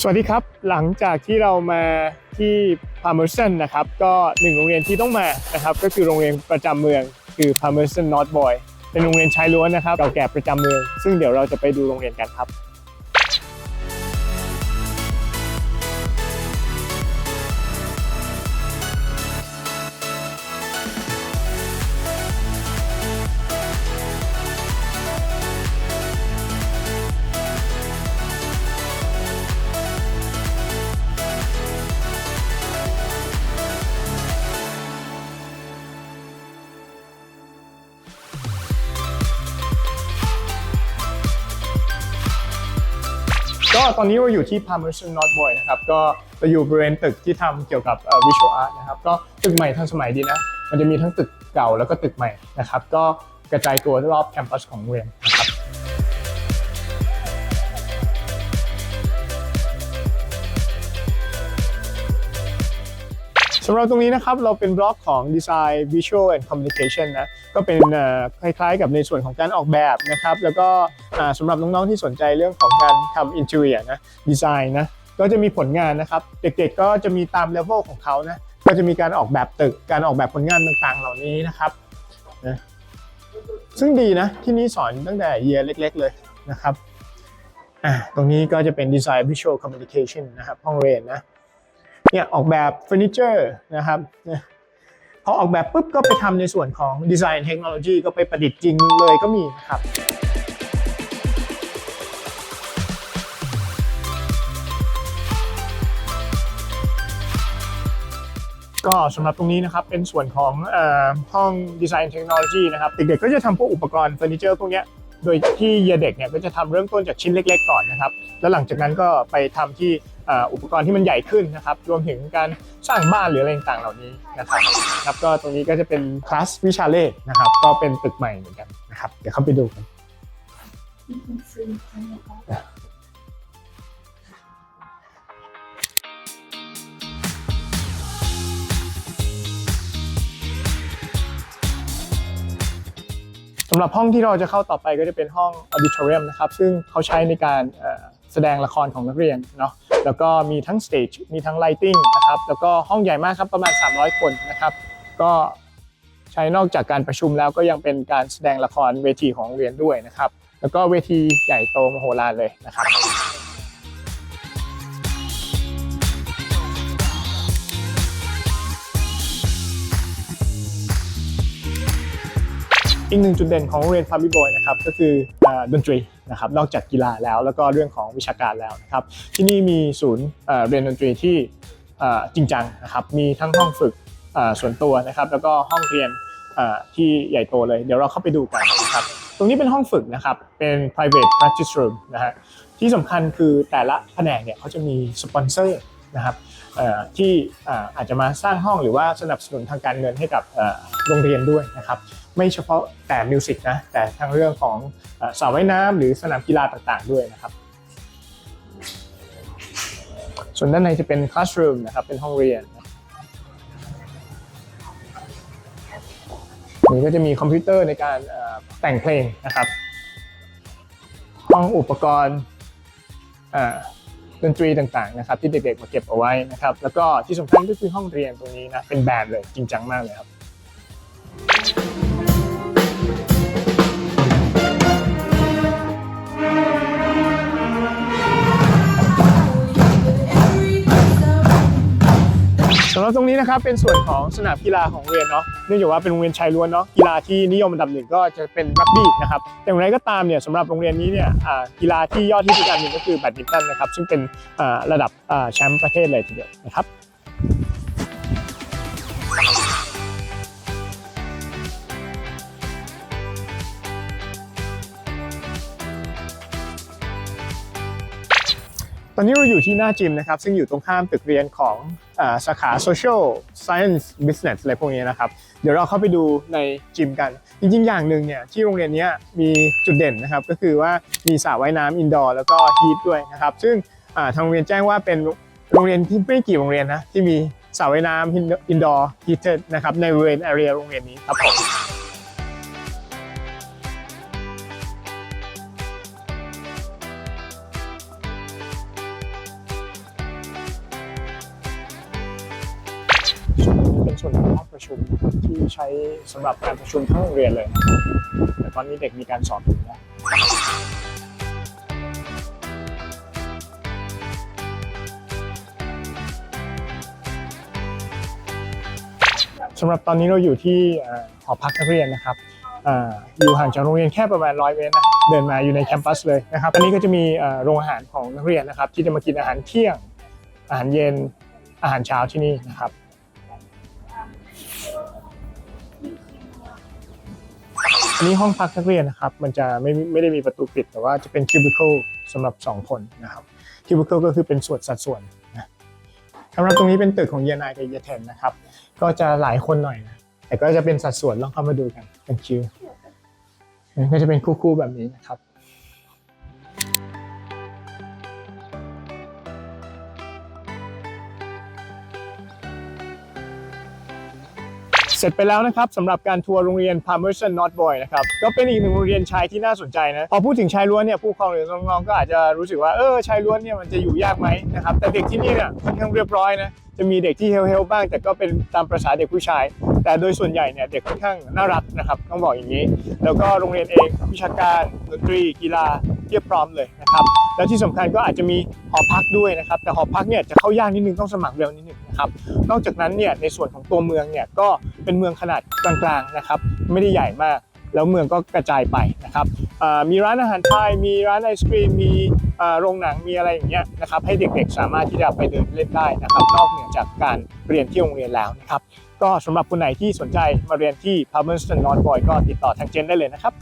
สวัสดีครับ หลังจากที่เรามาที่พาร์เมอร์สันะครับก็หนึ่งโรงเรียนที่ต้องมานะครับก็คือโรงเรียนประจำเมืองคือพาร์เมอร์สันนอตบอยเป็นโรงเรียนชายล้วนนะครับเก่าแก่ประจำเมือง ซึ่งเดี๋ยวเราจะไปดูโรงเรียนกันครับ ก็ตอนนี้เราอยู่ที่ Palmerston North Boy นะครับ ก็เราอยู่บริเวณตึกที่ทำเกี่ยวกับ Visual Art นะครับ ก็ตึกใหม่ทันสมัยดีนะ มันจะมีทั้งตึกเก่าแล้วก็ตึกใหม่นะครับ ก็กระจายตัวรอบแคมปัสของโรงเรียน สำหรับตรงนี้นะครับเราเป็นบล็อกของ Design Visual and Communication นะก็เป็นคล้ายๆกับในส่วนของการออกแบบนะครับแล้วก็สำหรับน้องๆที่สนใจเรื่องของการทำ Interior นะดีไซน์นะก็จะมีผลงานนะครับ เด็กๆก็จะมีตามเลเวลของเขานะก็จะมีการออกแบบตึกการออกแบบผลงานต่างๆ เหล่านี้นะครับนะซึ่งดีนะที่นี่สอนตั้งแต่เยียเล็ก ๆ เลยนะครับอ่าตรงนี้ก็จะเป็น Design Visual Communication นะครับห้องเรียนนะ เนี่ยออกแบบเฟอร์นิเจอร์นะครับพอออกแบบปุ๊บก็ไปทำในส่วนของดีไซน์เทคโนโลยีก็ไปประดิษฐ์จริงเลยก็มีนะครับก็สำหรับตรงนี้นะครับเป็นส่วนของห้องดีไซน์เทคโนโลยีนะครับเด็กๆก็จะทำพวกอุปกรณ์เฟอร์นิเจอร์พวกนี้โดยที่เยเด็กเนี่ยก็จะทำเริ่มต้นจากชิ้นเล็ก ๆ ก่อนนะครับ แล้วหลังจากนั้นก็ไปทำที่ อุปกรณ์ที่มันใหญ่ขึ้นนะครับ รวมถึงการสร้างบ้านหรืออะไรต่างๆเหล่านี้นะครับครับก็ตรงนี้ก็จะเป็นคลาสวิชาเลขนะครับ ก็เป็นตึกใหม่เหมือนกันนะครับ เดี๋ยวเข้าไปดูกันสำหรับห้องที่เราจะเข้าต่อไปก็จะเป็นห้อง auditorium นะครับ ซึ่งเขาใช้ในการแสดงละครของนักเรียนเนาะ แล้วก็มีทั้งสเตจมีทั้งไลติงนะครับแล้วก็ห้องใหญ่มากครับประมาณ 300 คนนะครับ ก็ใช้นอกจากการประชุมแล้วก็ยังเป็นการแสดงละครเวทีของโรงเรียนด้วยนะครับ แล้วก็เวทีใหญ่โตมโหฬารเลยนะครับ อีกหนึ่งจุดเด่นของโรงเรียนฟาร์มิบอยนะครับก็คือดนตรีนะครับนอกจากกีฬาแล้วแล้วก็เรื่องของวิชาการแล้วนะครับที่นี่มีศูนย์เรียนดนตรีที่จริงจังนะครับมีทั้งห้องฝึกส่วนตัวนะครับแล้วก็ห้องเรียนที่ใหญ่โตเลย เดี๋ยวเราเข้าไปดูกันนะครับตรงนี้เป็นห้องฝึกนะครับเป็น private practice room นะฮะที่สำคัญคือแต่ละแผนกเนี่ยเขาจะมีสปอนเซอร์ นะครับที่อาจจะมาสร้างห้องหรือว่าสนับสนุนทางการเงินให้กับโรงเรียนด้วยนะครับไม่เฉพาะแต่มิวสิกนะแต่ทั้งเรื่องของสระว่ายน้ำหรือสนามกีฬาต่างๆด้วยนะครับ ส่วนด้านในจะเป็นคลาส r ูมนะครับเป็นห้องเรียนนี่ก็จะมีคอมพิวเตอร์ในการแต่งเพลงนะครับ ห้องอุปกรณ์ ดนตรีต่างๆนะครับที่เด็กๆมาเก็บเอาไว้นะครับแล้วก็ที่สำคัญก็คือห้องเรียนตรงนี้นะเป็นแบบเลยจริงจังมากเลยครับ สำหรับตรงนี้นะครับเป็นส่วนของสนามกีฬาของโรงเรียนเนาะเนื่องจากว่าเป็นโรงเรียนชายล้วนเนาะกีฬาที่นิยมอันดับหนึ่งก็จะเป็นรักบี้นะครับแต่อย่างไรก็ตามเนี่ยสำหรับโรงเรียนนี้เนี่ยอ่ากีฬาที่ยอดที่สุดอันหนึ่งก็คือแบดมินตันนะครับซึ่งเป็นอ่าระดับอ่าแชมป์ประเทศเลยทีเดียวนะครับ ตอนนี้เราอยู่ที่หน้าจิมนะครับ ซึ่งอยู่ตรงข้ามตึกเรียนของสาขา Social Science Business อะไรพวกนี้นะครับ เดี๋ยวเราเข้าไปดูในจิมกัน จริงๆ อย่างหนึ่งเนี่ยที่โรงเรียนนี้มีจุดเด่นนะครับ ก็คือว่ามีสระว่ายน้ำอินดอร์แล้วก็ฮีทด้วยนะครับ ซึ่งทางโรงเรียนแจ้งว่าเป็นโรงเรียนที่ไม่กี่โรงเรียนนะที่มีสระว่ายน้ำอินดอร์ฮีทนะครับในบริเวณ area โรงเรียนนี้ครับผม เป็นส่วนของห้องประชุมที่ใช้สำหรับการประชุมทั้งโรงเรียนเลยนะแต่ตอนนี้เด็กมีการสอบอยู่นะสำหรับตอนนี้เราอยู่ที่หอพักนักเรียนนะครับอยู่ห่างจากโรงเรียนแค่ประมาณ100เมตรนะเดินมาอยู่ในแคมปัสเลยนะครับอันนี้ก็จะมีโรงอาหารของนักเรียนนะครับ ที่จะมากินอาหารเที่ยง อาหารเย็นอาหารเช้าที่นี่นะครับ อันนี้ห้องพักนักเรียนนะครับ มันจะไม่ไม่ได้มีประตูปิด แต่ว่าจะเป็นคิวบิเคิลสำหรับ 2 คนนะครับคิวบิเคิลก็คือเป็นส่วนสัดส่วนนะสำหรับตรงนี้เป็นตึกของเยนายกับเยเทนนะครับ ก็จะหลายคนหน่อยนะแต่ก็จะเป็นสัดส่วนลองเข้ามาดูกันเป็นคิวก็จะเป็นคู่ๆแบบนี้นะครับ สร็จไปแล้วนะครับสำหรับการทัวร์โรงเรียน Palmerston North Boy นะครับก็เป็นอีกหนึ่งโรงเรียนชายที่น่าสนใจนะพอพูดถึงชายล้วนเนี่ยผู้ปกครองหรือน้องๆก็อาจจะรู้สึกว่าเออชายล้วนเนี่ยมันจะอยู่ยากไหมนะครับแต่เด็กที่นี่เนี่ยค่อนข้างเรียบร้อยนะจะมีเด็กที่เฮลเฮลบ้าง แต่ก็เป็นตามประษาเด็กผู้ชาย แต่โดยส่วนใหญ่เนี่ยเด็กค่อนข้างน่ารักนะครับต้องบอกอย่างนี้ แล้วก็โรงเรียนเองวิชาการดนตรีกีฬา เทียบพร้อมเลยนะครับแล้วที่สำคัญก็อาจจะมีหอพักด้วยนะครับ แต่หอพักเนี่ยจะเข้ายากนิดนึงต้องสมัครเร็วนิดนึงนะครับนอกจากนั้นเนี่ยในส่วนของตัวเมืองเนี่ยก็เป็นเมืองขนาดกลางๆนะครับไม่ได้ใหญ่มากแล้วเมืองก็กระจายไปนะครับมีร้านอาหารไทย มีร้านไอศครีม มีโรงหนัง มีอะไรอย่างเงี้ยนะครับ ให้เด็กๆสามารถที่จะไปเดินเล่นได้นะครับ นอกเหนือจากการเรียนที่โรงเรียนแล้วนะครับ ก็สำหรับคนไหนที่สนใจมาเรียนที่ Palmerston North Boy ก็ติดต่อทางเจนได้เลยนะครับ